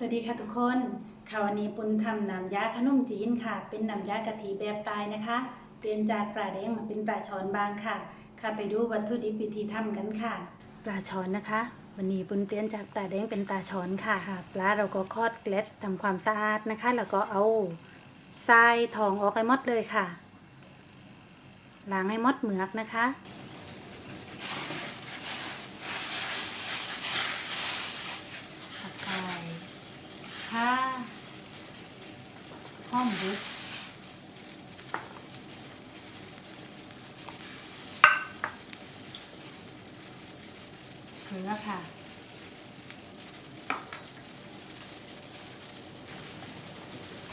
สวัสดีค่ะทุกคน ค่ะวันนี้ปุณทำน้ำยาขนมจีนค่ะ เป็นน้ำยากะทิแบบตายนะคะ เปลี่ยนจากปลาแดงมาเป็นปลาช้อนบางค่ะ ค่ะไปดูวัตถุดิบวิธีทำกันค่ะ ปลาช้อนนะคะ วันนี้ปุณเปลี่ยนจากปลาแดงเป็นปลาช้อนค่ะคะปลาเราก็คลอดเกล็ดทำความสะอาดนะคะ แล้วก็เอาทรายทองออกให้หมดเลยค่ะ ล้างให้หมดเหมือกนะคะ ผักกาดข่า หอมบุกเกลือค่ะ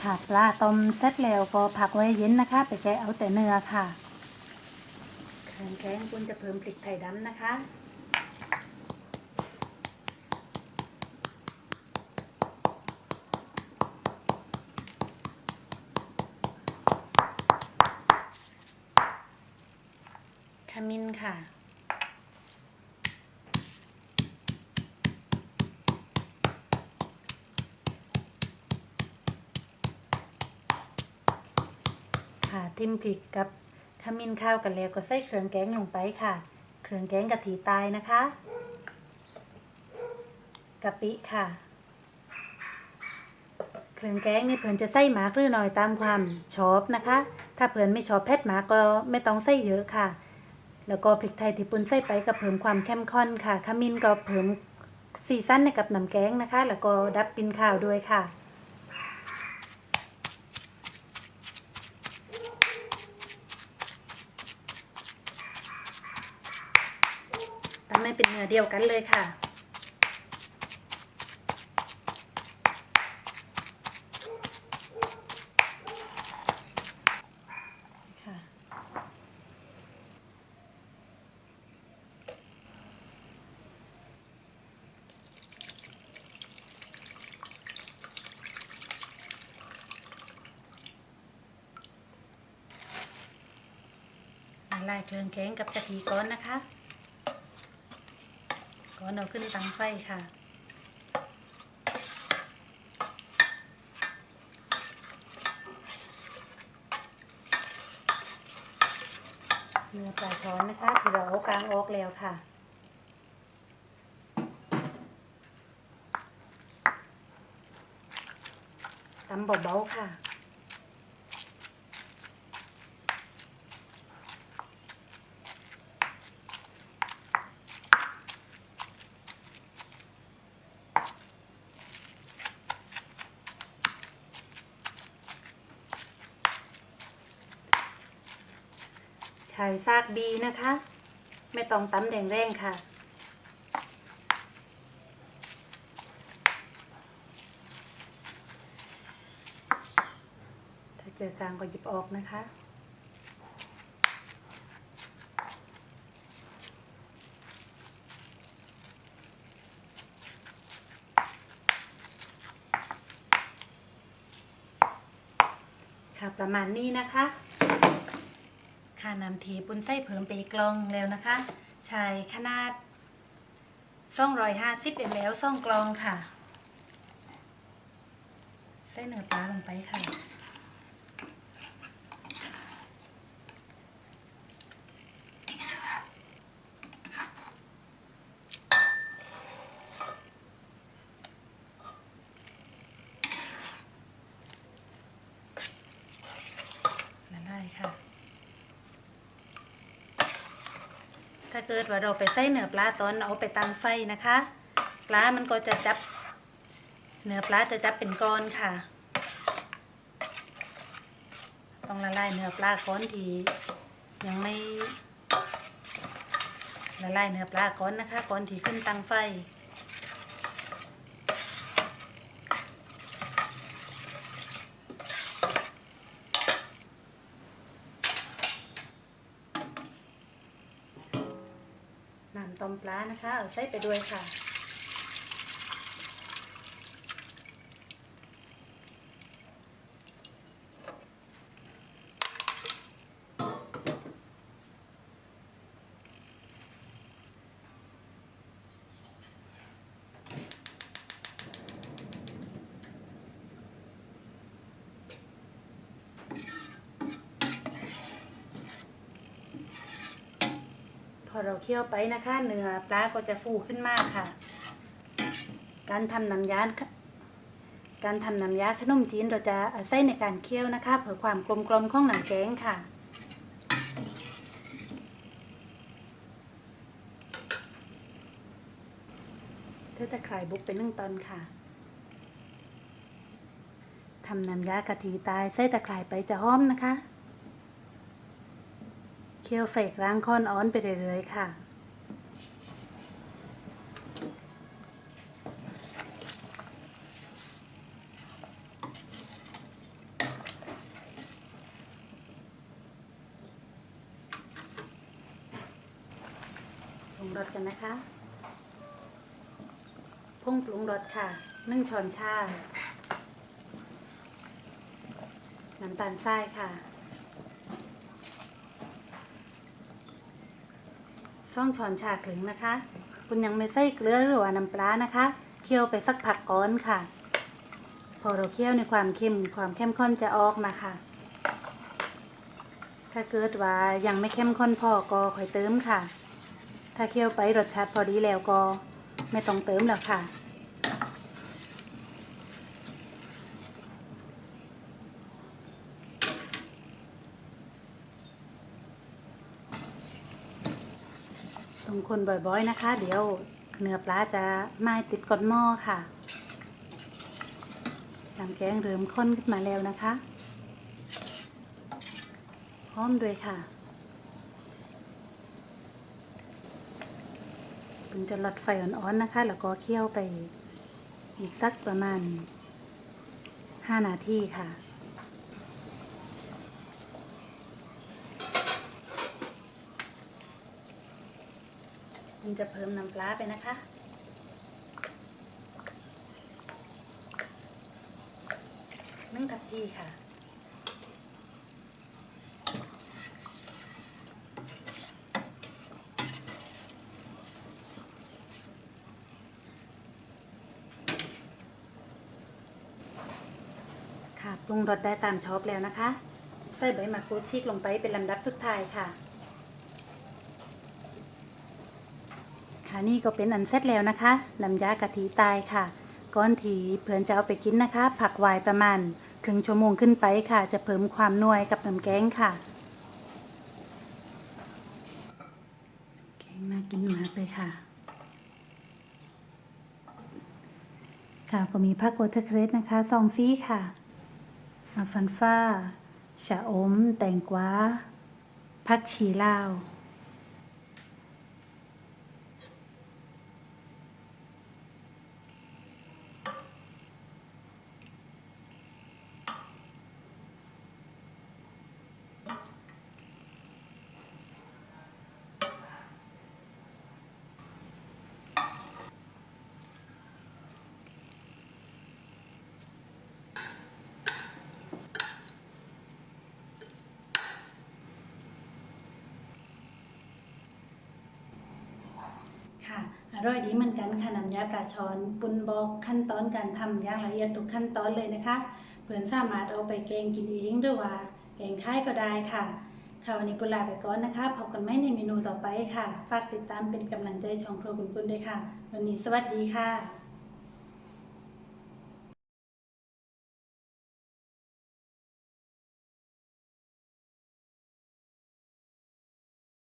ค่ะปลาต้มเสร็จแล้วก็พักไว้เย็นนะคะ ไปแกะเอาแต่เนื้อค่ะเครื่องแกงคุณจะเพิ่มพริกไทยดำนะคะ ขมิ้น ค่ะ ค่ะทิมพริกกับขมิ้นข้าวกันแล้วก็ใส่เครื่องแกงลงไปค่ะ เครื่องแกงกะทิตายนะคะกะปิค่ะ เครื่องแกงนี่เพื่อนจะใส่หมากหรือหน่อยตามความชอบนะคะ ถ้าเพื่อนไม่ชอบเผ็ดหมากก็ไม่ต้องใส่เยอะค่ะ แล้วก็พริกไทยที่ปุ้นใส่ไปกับเพิ่มความเข้มข้นค่ะขมิ้นก็เพิ่มซีซั่นในกับน้ำแกงนะคะ แล้วก็ดับกลินข้าวด้วยค่ะทำให้เป็นเนื้อเดียวกันเลยค่ะ ลายเครื่องแกงกับกะทิก้อนนะคะก้อนเอาขึ้นตั้งไฟค่ะ เนื้อปลาช้อนนะคะที่เราเอากลางออกแล้วค่ะตำเบาๆค่ะ ใช้ซากบีนะคะ ไม่ต้องตำแดงๆค่ะ ถ้าเจอกลางก็หยิบออกนะคะค่ะประมาณนี้นะคะ ค่านำทีปุ้นไส้เพิ่มไปอีกล่องแล้วนะคะ ใช้ขนาด250 ml ซ่องกลองค่ะ ใส่เนื้อปลาลงไปค่ะลายค่ะ ถ้าเกิดว่าเราไปใส่เนื้อปลาตอนเอาไปตั้งไฟนะคะ ปลา มันก็จะจับ เนื้อปลาจะจับเป็นก้อนค่ะ ต้องละลายเนื้อปลาก้อนทียังไม่ละลายเนื้อปลาก้อนนะคะก้อนที่ขึ้นตั้งไฟ น้ำต้มปลานะคะ เอาใส่ไปด้วยค่ะ อเราเคี่ยวไปนะคะ เนื้อปลาก็จะฟูขึ้นมากค่ะ การทำน้ำยาการทำน้ำยาขนมจีนเราจะอาศัยในการเคี่ยวนะคะ เพื่อความกลมกลมของหนังแกงค่ะเทตะไคร่บุกเป็นหนึ่งตอนค่ะทำน้ำยากะทิตายใส่ตะไคร่ไปจะหอมนะคะ เคี่ยวเฟกล้างค้อนอ้อนไปเรื่อยๆค่ะปรุงรสกันนะคะพุ่งปรุงรสค่ะนึ่งช้อนชา น้ำตาลทรายค่ะ ซ่องช้อนชาครึ่งนะคะ คุณยังไม่ใส่เกลือหรือว่าน้ำปลานะคะ เคี่ยวไปสักผักก้อนค่ะ พอเราเคี่ยวในความเค็มความเข้มข้นจะออกมาค่ะถ้าเกิดว่ายังไม่เข้มข้นพอก็ค่อยเติมค่ะ ถ้าเคี่ยวไปรสชาติพอดีแล้วก็ไม่ต้องเติมแล้วค่ะ ต้องคนบ่อยๆนะคะ เดี๋ยวเนื้อปลาจะไหม้ติดก้นหม้อค่ะน้ำแกงเริ่มข้นขึ้นมาแล้วนะคะ พร้อมด้วยค่ะคุณจะลดไฟอ่อนๆนะคะ แล้วก็เคี่ยวไปอีกสักประมาณ 5 นาทีค่ะ คุณจะเพิ่มน้ำปลาไปนะคะ นึ่งทับพีค่ะ ค่ะปรุงรสได้ตามชอบแล้วนะคะ ใส่ใบมะกรูดชีกลงไปเป็นลำดับสุดท้ายค่ะ ค่ะนี่ก็เป็นอันเสร็จแล้วนะคะน้ำยากะทิตายค่ะ ก้อนถีเพื่อนจะเอาไปกินนะคะ ผักวายประมาณครึ่งชั่วโมงขึ้นไปค่ะ จะเพิ่มความนัวกับน้ำแกงค่ะ แกงน่ากินมากเลยค่ะ ค่ะก็มีผักโกเทเครสนะคะซองซี่ค่ะมาฟันฟ้า ชะอม แตงกวาผักชีลาว ค่ะ อร่อยดีเหมือนกันค่ะน้ำยาปลาช้อนปุนบอกขั้นตอนการทำอย่างละเอียดทุกขั้นตอนเลยนะคะเพื่อนสามารถเอาไปแกงกินเองหรือว่าแกงค่ายก็ได้ค่ะค่ะวันนี้ปุลาไปก่อนนะคะพบกันใหม่ในเมนูต่อไปค่ะ ฝากติดตามเป็นกำลังใจช่องครัวคุณปุ้นด้วยค่ะ วันนี้สวัสดีค่ะ